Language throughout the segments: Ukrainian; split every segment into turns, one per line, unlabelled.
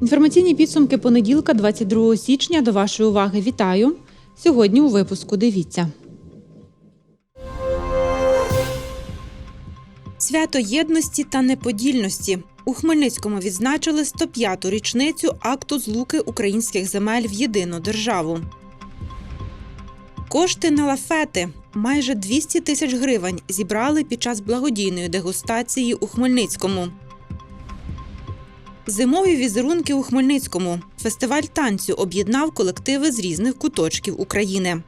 Інформаційні підсумки понеділка, 22 січня. До вашої уваги вітаю. Сьогодні у випуску дивіться. Свято єдності та неподільності. У Хмельницькому відзначили 105-ту річницю акту злуки українських земель в єдину державу. Кошти на лафети майже 200 тисяч гривень зібрали під час благодійної дегустації у Хмельницькому. Зимові візерунки у Хмельницькому. Фестиваль танцю об'єднав колективи з різних куточків України.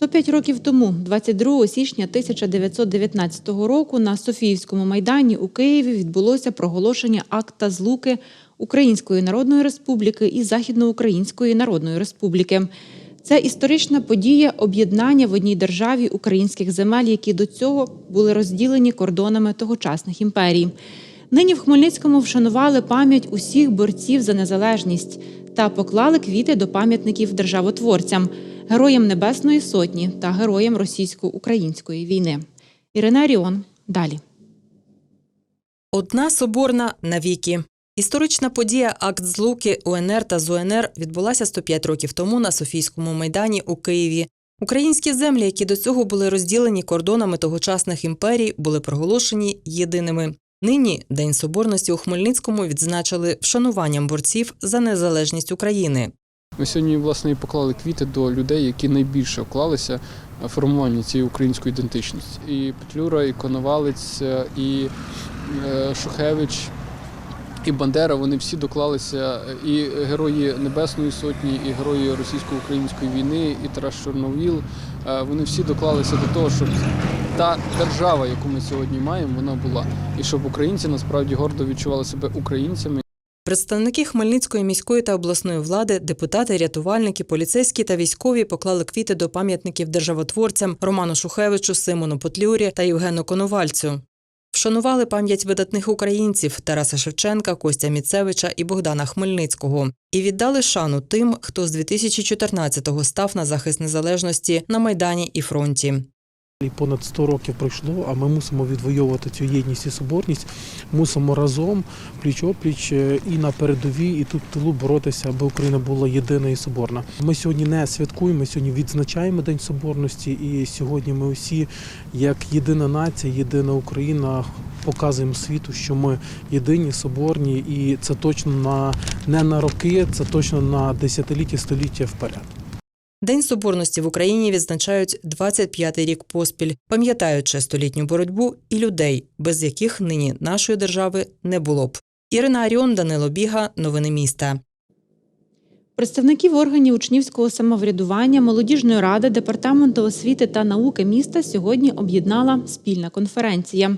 105 років тому, 22 січня 1919 року, на Софіївському майдані у Києві відбулося проголошення акта злуки Української Народної Республіки і Західноукраїнської Народної Республіки. Це історична подія об'єднання в одній державі українських земель, які до цього були розділені кордонами тогочасних імперій. Нині в Хмельницькому вшанували пам'ять усіх борців за незалежність та поклали квіти до пам'ятників державотворцям, героям Небесної Сотні та героям російсько-української війни. Ірина Аріон далі.
Одна соборна навіки. Історична подія Акт злуки УНР та ЗУНР відбулася 105 років тому на Софійському майдані у Києві. Українські землі, які до цього були розділені кордонами тогочасних імперій, були проголошені єдиними. Нині День Соборності у Хмельницькому відзначили вшануванням борців за незалежність України.
Ми сьогодні власне і поклали квіти до людей, які найбільше вклалися в формування цієї української ідентичності. І Петлюра, і Коновалець, і е, Шухевич, і Бандера. Вони всі доклалися. І герої Небесної Сотні, і герої російсько-української війни, і Тарас Чорновіл. Е, Вони всі доклалися до того, щоб та держава, яку ми сьогодні маємо, вона була, і щоб українці насправді гордо відчували себе українцями.
Представники Хмельницької міської та обласної влади, депутати, рятувальники, поліцейські та військові поклали квіти до пам'ятників державотворцям Роману Шухевичу, Симону Потлюрі та Євгену Коновальцю. Вшанували пам'ять видатних українців Тараса Шевченка, Костя Міцевича і Богдана Хмельницького і віддали шану тим, хто з 2014-го став на захист незалежності на майдані і фронті.
І понад 100 років пройшло, а ми мусимо відвоювати цю єдність і соборність. Мусимо разом, пліч-опліч е, і на передовій, і тут в тилу боротися, аби Україна була єдина і соборна. Ми сьогодні не святкуємо, сьогодні відзначаємо День Соборності, і сьогодні ми усі, як єдина нація, єдина Україна, показуємо світу, що ми єдині, соборні, і це точно на не на роки, це точно на десятиліття, століття вперед.
День соборності в Україні відзначають 25-й рік поспіль, пам'ятаючи столітню боротьбу і людей, без яких нині нашої держави не було б. Ірина Аріон, Данило Біга, новини міста.
Представників органів учнівського самоврядування, молодіжної ради, департаменту освіти та науки міста сьогодні об'єднала спільна конференція.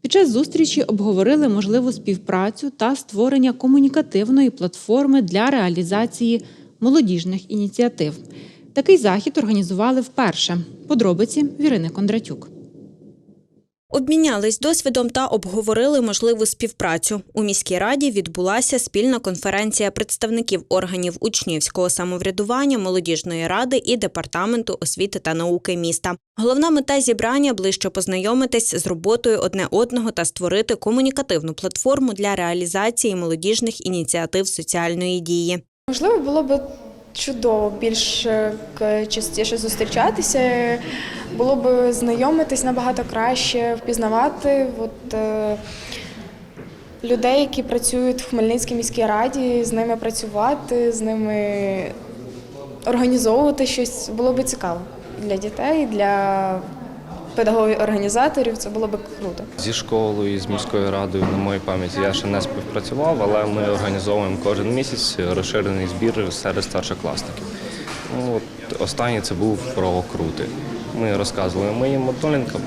Під час зустрічі обговорили можливу співпрацю та створення комунікативної платформи для реалізації молодіжних ініціатив. Такий захід організували вперше. Подробиці Вірини Кондратюк.
Обмінялись досвідом та обговорили можливу співпрацю. У міській раді відбулася спільна конференція представників органів учнівського самоврядування, молодіжної ради і департаменту освіти та науки міста. Головна мета зібрання ближче познайомитись з роботою одне одного та створити комунікативну платформу для реалізації молодіжних ініціатив соціальної дії.
Можливо, було б чудово більш частіше зустрічатися, було б знайомитись набагато краще, впізнавати от, е, людей, які працюють в Хмельницькій міській раді, з ними працювати, з ними організовувати щось. Було б цікаво для дітей, для педагогів-організаторів. Це було б круто.
Зі школою і з міською радою, на моїй пам'яті, я ще не співпрацював, але ми організовуємо кожен місяць розширений збір серед старшокласників. Ну, от останній це був про крути. Ми розказували моїм мотолінкам,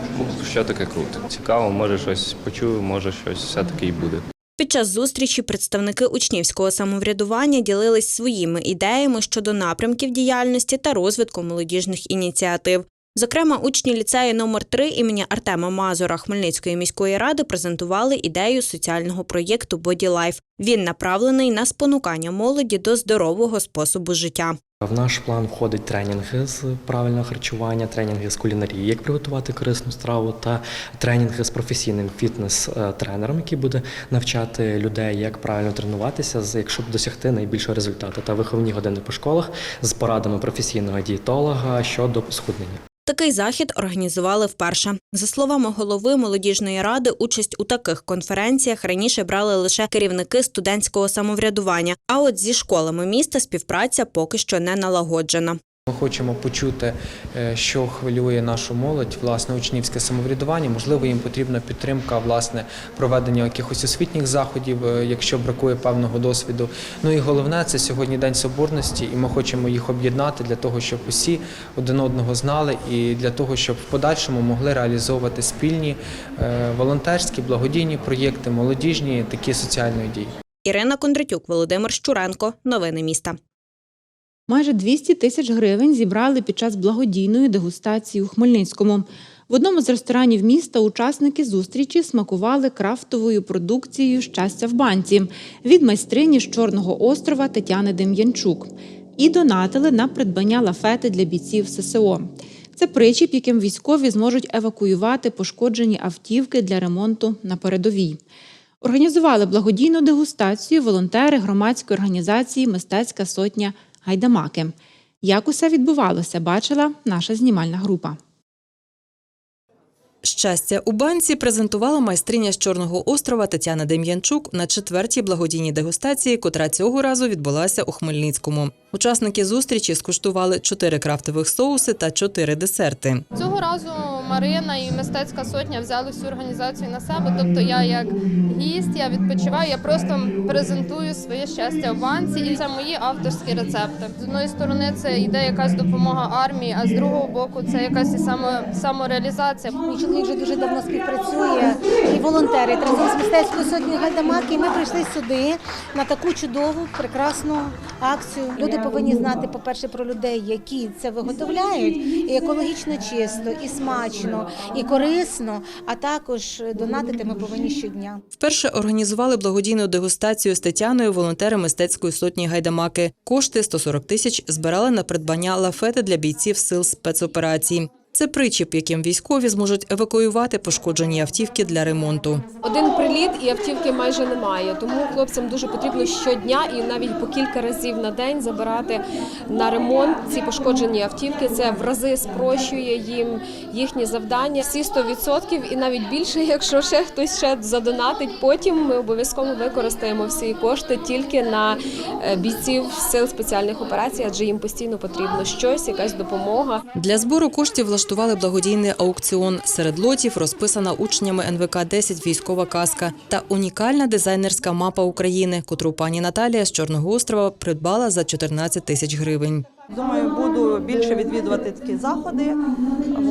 що таке крути. Цікаво, може щось почую, може щось все-таки і буде.
Під час зустрічі представники учнівського самоврядування ділились своїми ідеями щодо напрямків діяльності та розвитку молодіжних ініціатив. Зокрема, учні ліцею номер 3 імені Артема Мазура Хмельницької міської ради презентували ідею соціального проєкту Боді Лайф. Він направлений на спонукання молоді до здорового способу життя.
В наш план входить тренінги з правильного харчування, тренінги з кулінарії, як приготувати корисну страву, та тренінги з професійним фітнес-тренером, який буде навчати людей, як правильно тренуватися, якщо досягти найбільшого результату, та виховні години по школах з порадами професійного дієтолога щодо схуднення.
Такий захід організували вперше. За словами голови молодіжної ради, участь у таких конференціях раніше брали лише керівники студентського самоврядування. А от зі школами міста співпраця поки що не налагоджена.
Ми хочемо почути, е, що хвилює нашу молодь, власне, учнівське самоврядування. Можливо, їм потрібна підтримка, власне, проведення якихось освітніх заходів, е, якщо бракує певного досвіду. Ну і головне це сьогодні День Соборності, і ми хочемо їх об'єднати для того, щоб усі один одного знали, і для того, щоб в подальшому могли реалізовувати спільні е, волонтерські, благодійні проєкти, молодіжні такі соціальні дії.
Ірина Кондратюк, Володимир Щуренко. Новини міста.
Майже 200 тисяч гривень зібрали під час благодійної дегустації у Хмельницькому. В одному з ресторанів міста учасники зустрічі смакували крафтовою продукцією щастя в банці від майстрині з Чорного острова Тетяни Дем'янчук і донатили на придбання лафети для бійців ССО. Це причіп, яким військові зможуть евакуювати пошкоджені автівки для ремонту на передовій. Організували благодійну дегустацію волонтери громадської організації Мистецька сотня Гайдамаки. Як усе відбувалося, бачила наша знімальна група.
Щастя у банці презентувала майстриня з Чорного острова Тетяна Дем'янчук на четвертій благодійній дегустації, котра цього разу відбулася у Хмельницькому. Учасники зустрічі скуштували чотири крафтових соуси та чотири десерти.
Цього разу Марина і мистецька сотня взяли всю організацію на себе. Тобто я як гість, я відпочиваю, я просто презентую своє щастя в банці, і це мої авторські рецепти. З одної сторони, це йде якась допомога армії, а з другого боку, це якась і само, самореалізація.
Мій чоловік вже дуже давно співпрацює і волонтерить разом з мистецькою сотнею. І ми прийшли сюди на таку чудову, прекрасну акцію. Люди повинні знати, по-перше, про людей, які це виготовляють, і екологічно чисто, і смачно, і корисно. А також донатити ми повинні щодня.
Вперше організували благодійну дегустацію з Тетяною волонтери мистецької сотні Гайдамаки. Кошти 140 тисяч збирали на придбання лафети для бійців сил спецоперацій. Це причіп, яким військові зможуть евакуювати пошкоджені автівки для ремонту.
Один приліт і автівки майже немає. Тому хлопцям дуже потрібно щодня і навіть по кілька разів на день забирати на ремонт ці пошкоджені автівки. Це в рази спрощує їм їхні завдання. Всі 100% і навіть більше, якщо ще хтось ще задонатить. Потім ми обов'язково використаємо всі кошти тільки на е, бійців сил спеціальних операцій, адже їм постійно потрібно щось, якась допомога.
Для збору коштів влаштували благодійний аукціон. Серед лотів розписана учнями НВК 10 військова каска та унікальна дизайнерська мапа України, котру пані Наталія з Чорного острова придбала за 14 тисяч гривень.
Думаю, буду більше відвідувати такі заходи,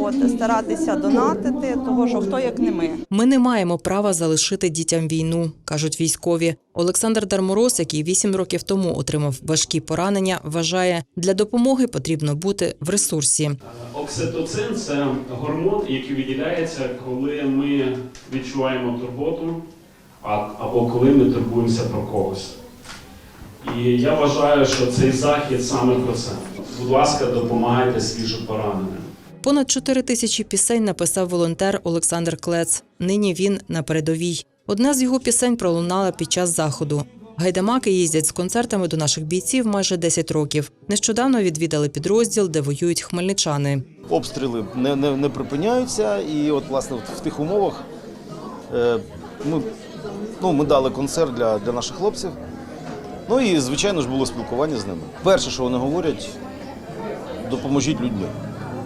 от, старатися донатити, того що хто як не ми.
Ми не маємо права залишити дітям війну, кажуть військові. Олександр Дармороз, який вісім років тому отримав важкі поранення, вважає, для допомоги потрібно бути в ресурсі.
Окситоцин це гормон, який виділяється, коли ми відчуваємо турботу а- або коли ми турбуємося про когось. І я вважаю, що цей захід саме про це. Будь ласка, допомагайте свіжо пораненим.
Понад чотири тисячі пісень написав волонтер Олександр Клец. Нині він на передовій. Одна з його пісень пролунала під час заходу. Гайдамаки їздять з концертами до наших бійців майже 10 років. Нещодавно відвідали підрозділ, де воюють хмельничани.
Обстріли не, не, не припиняються, і от власне в- в тих умовах е, ми, ну, ми дали концерт для, для наших хлопців. Ну і звичайно ж було спілкування з ними. Перше, що вони говорять, допоможіть людьми.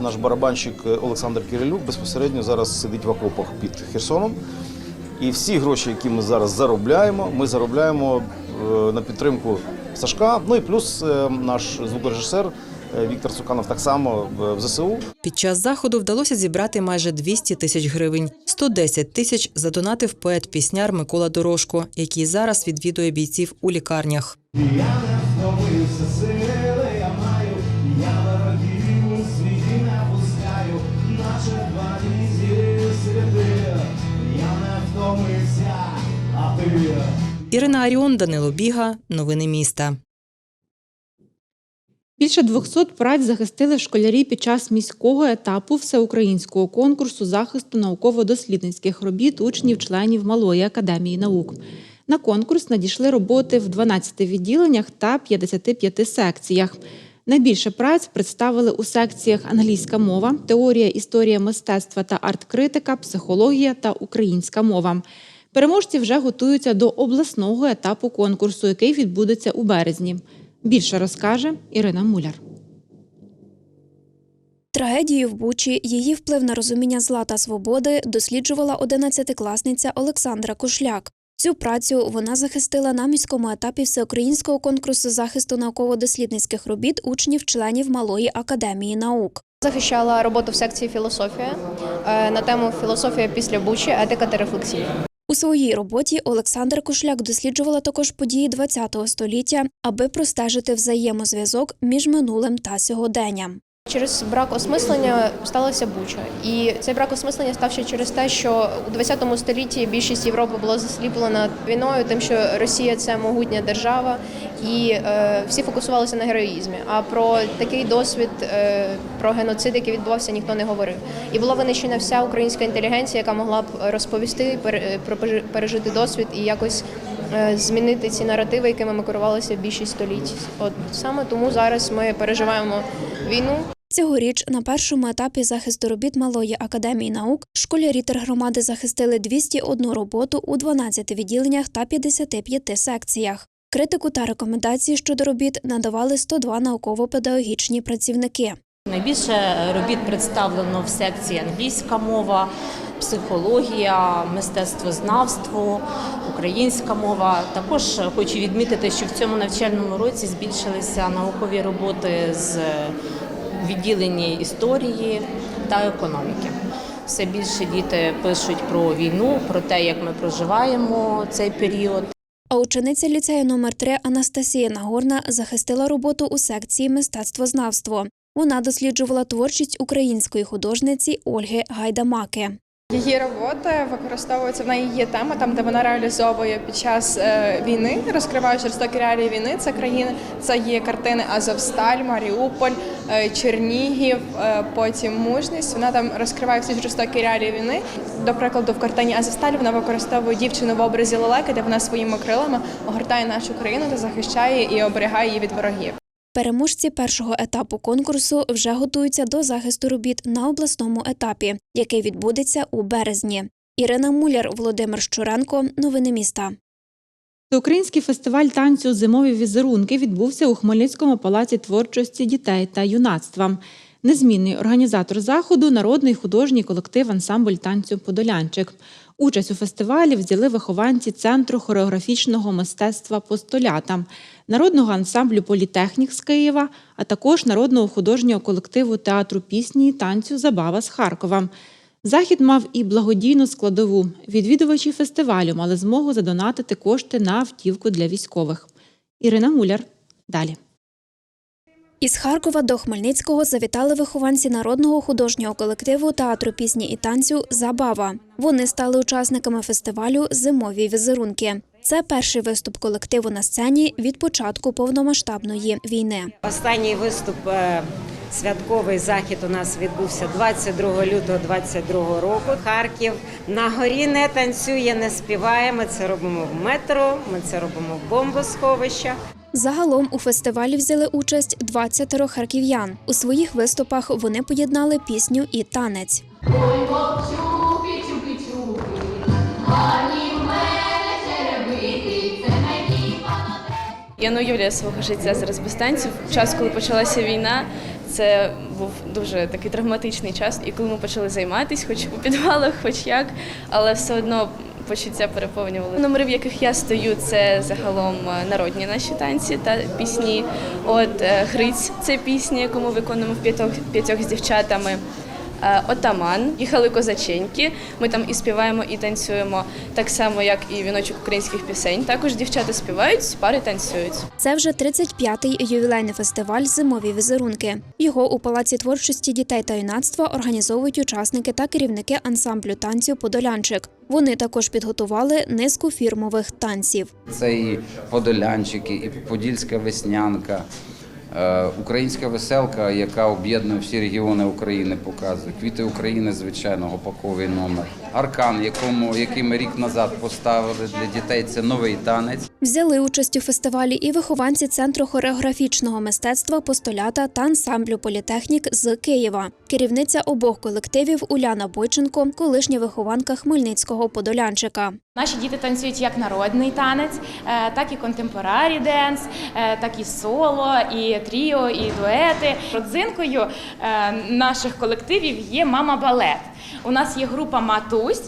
Наш барабанщик Олександр Кирилюк безпосередньо зараз сидить в окопах під Херсоном. І всі гроші, які ми зараз заробляємо, ми заробляємо е, на підтримку Сашка. Ну і плюс е, наш звукорежисер е, Віктор Цуканов так само в ЗСУ.
Під час заходу вдалося зібрати майже 200 тисяч гривень. 110 тисяч задонатив поет-пісняр Микола Дорошко, який зараз відвідує бійців у лікарнях. Ірина Аріон, Данило Біга. Новини міста.
Більше 200 праць захистили школярі під час міського етапу всеукраїнського конкурсу захисту науково-дослідницьких робіт учнів-членів Малої академії наук. На конкурс надійшли роботи в 12 відділеннях та 55 секціях. Найбільше праць представили у секціях англійська мова, теорія, історія мистецтва та арт-критика, психологія та українська мова. Переможці вже готуються до обласного етапу конкурсу, який відбудеться у березні. Більше розкаже Ірина Муляр.
Трагедію в Бучі, її вплив на розуміння зла та свободи досліджувала 11-класниця Олександра Кушляк. Цю працю вона захистила на міському етапі всеукраїнського конкурсу захисту науково-дослідницьких робіт учнів-членів Малої академії наук.
Захищала роботу в секції філософія е, на тему філософія після Бучі, етика та рефлексія.
У своїй роботі Олександр Кошляк досліджувала також події ХХ століття, аби простежити взаємозв'язок між минулим та сьогоденням.
Через брак осмислення сталася Буча, і цей брак осмислення став ще через те, що у 20 столітті більшість Європи була засліплена війною, тим, що Росія це могутня держава, і е, всі фокусувалися на героїзмі. А про такий досвід, е, про геноцид, який відбувався, ніхто не говорив. І була винищена вся українська інтелігенція, яка могла б розповісти пере- про пережи- пережитий досвід і якось е, змінити ці наративи, якими ми керувалися більшість століть. От саме тому зараз ми переживаємо війну.
Цьогоріч на першому етапі захисту робіт Малої академії наук школярі тергромади захистили 201 роботу у 12 відділеннях та 55 секціях. Критику та рекомендації щодо робіт надавали 102 науково-педагогічні працівники.
Найбільше робіт представлено в секції англійська мова, психологія, мистецтвознавство, українська мова. Також хочу відмітити, що в цьому навчальному році збільшилися наукові роботи з відділення історії та економіки. Все більше діти пишуть про війну, про те, як ми проживаємо цей період.
А учениця ліцею номер 3 Анастасія Нагорна захистила роботу у секції мистецтвознавство. Вона досліджувала творчість української художниці Ольги Гайдамаки.
Її роботи використовуються в неї є тема, там де вона реалізовує під час е, війни, розкриває жорстокі реалії війни. Це країни, це є картини Азовсталь, Маріуполь, е, Чернігів, е, потім мужність. Вона там розкриває всі жорстокі реалії війни. До прикладу, в картині Азовсталь вона використовує дівчину в образі лелеки, де вона своїми крилами огортає нашу країну та захищає і оберігає її від ворогів.
Переможці першого етапу конкурсу вже готуються до захисту робіт на обласному етапі, який відбудеться у березні. Ірина Муляр, Володимир Щуренко. Новини міста.
Український фестиваль танцю Зимові візерунки відбувся у Хмельницькому палаці творчості дітей та юнацтва. Незмінний організатор заходу народний художній колектив ансамбль танцю Подолянчик. Участь у фестивалі взяли вихованці Центру хореографічного мистецтва Постолята, народного ансамблю Політехнік з Києва, а також народного художнього колективу театру пісні і танцю Забава з Харкова. Захід мав і благодійну складову. Відвідувачі фестивалю мали змогу задонатити кошти на автівку для військових. Ірина Муляр. Далі.
Із Харкова до Хмельницького завітали вихованці народного художнього колективу театру пісні і танцю Забава. Вони стали учасниками фестивалю Зимові візерунки. Це перший виступ колективу на сцені від початку повномасштабної війни.
Останній виступ е, святковий захід у нас відбувся 22 лютого 22 року. Харків на горі не танцює, не співає. Ми це робимо в метро, ми це робимо в бомбосховищах.
Загалом у фестивалі взяли участь 20 харків'ян. У своїх виступах вони поєднали пісню і танець.
Я не уявляю свого життя зараз без танців. Час, коли почалася війна, це був дуже такий травматичний час. І коли ми почали займатися, хоч у підвалах, хоч як, але все одно почуття переповнювали. Номери, в яких я стою, це загалом е, народні наші танці та пісні. От е, Гриць це пісня, яку ми виконуємо в п'ятьох, п'ятьох з дівчатами. Е, отаман, їхали козаченьки. Ми там і співаємо, і танцюємо так само, як і віночок українських пісень. Також дівчата співають, пари танцюють.
Це вже 35-й ювілейний фестиваль Зимові візерунки. Його у Палаці творчості дітей та юнацтва організовують учасники та керівники ансамблю танців Подолянчик. Вони також підготували низку фірмових танців.
Це і подолянчики, і подільська веснянка, українська веселка, яка об'єднує всі регіони України, показує. Квіти України, звичайно, гопаковий номер. Аркан, якому, який ми рік назад поставили для дітей, це новий танець.
Взяли участь у фестивалі і вихованці центру хореографічного мистецтва Постолята та ансамблю політехнік з Києва. Керівниця обох колективів Уляна Бойченко, колишня вихованка Хмельницького подолянчика.
Наші діти танцюють як народний танець, е, так і контемпорарі денс, е, так і соло, і тріо, і дуети. Родзинкою е, наших колективів є мама балет. У нас є група матусь,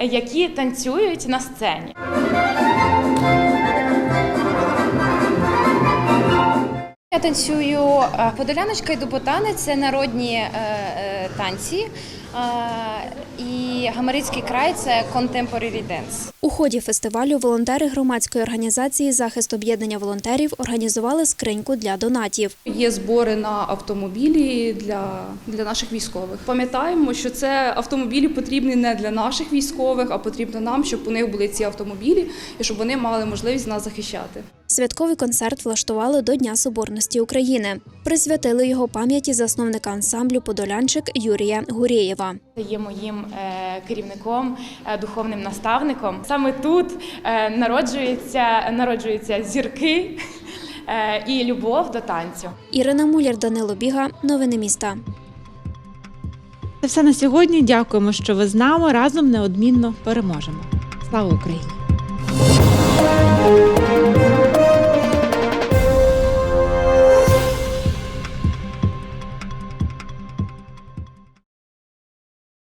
які танцюють на сцені.
Я танцюю е, подоляночка і дуботани це народні е, е, танці. І Гамарицький край це contemporary dance.
У ході фестивалю волонтери громадської організації Захист об'єднання волонтерів організували скриньку для донатів.
Є збори на автомобілі для, для наших військових. Пам'ятаємо, що це автомобілі потрібні не для наших військових, а потрібно нам, щоб у них були ці автомобілі і щоб вони мали можливість нас захищати.
Святковий концерт влаштували до Дня Соборності України. Присвятили його пам'яті засновника ансамблю Подолянчик Юрія Гурєєва.
Є моїм е, керівником, е, духовним наставником. Саме тут е, народжуються, народжуються зірки і любов до танцю.
Ірина Муляр, Данило Біга. Новини міста.
Це все на сьогодні. Дякуємо, що ви з нами. Разом неодмінно переможемо. Слава Україні!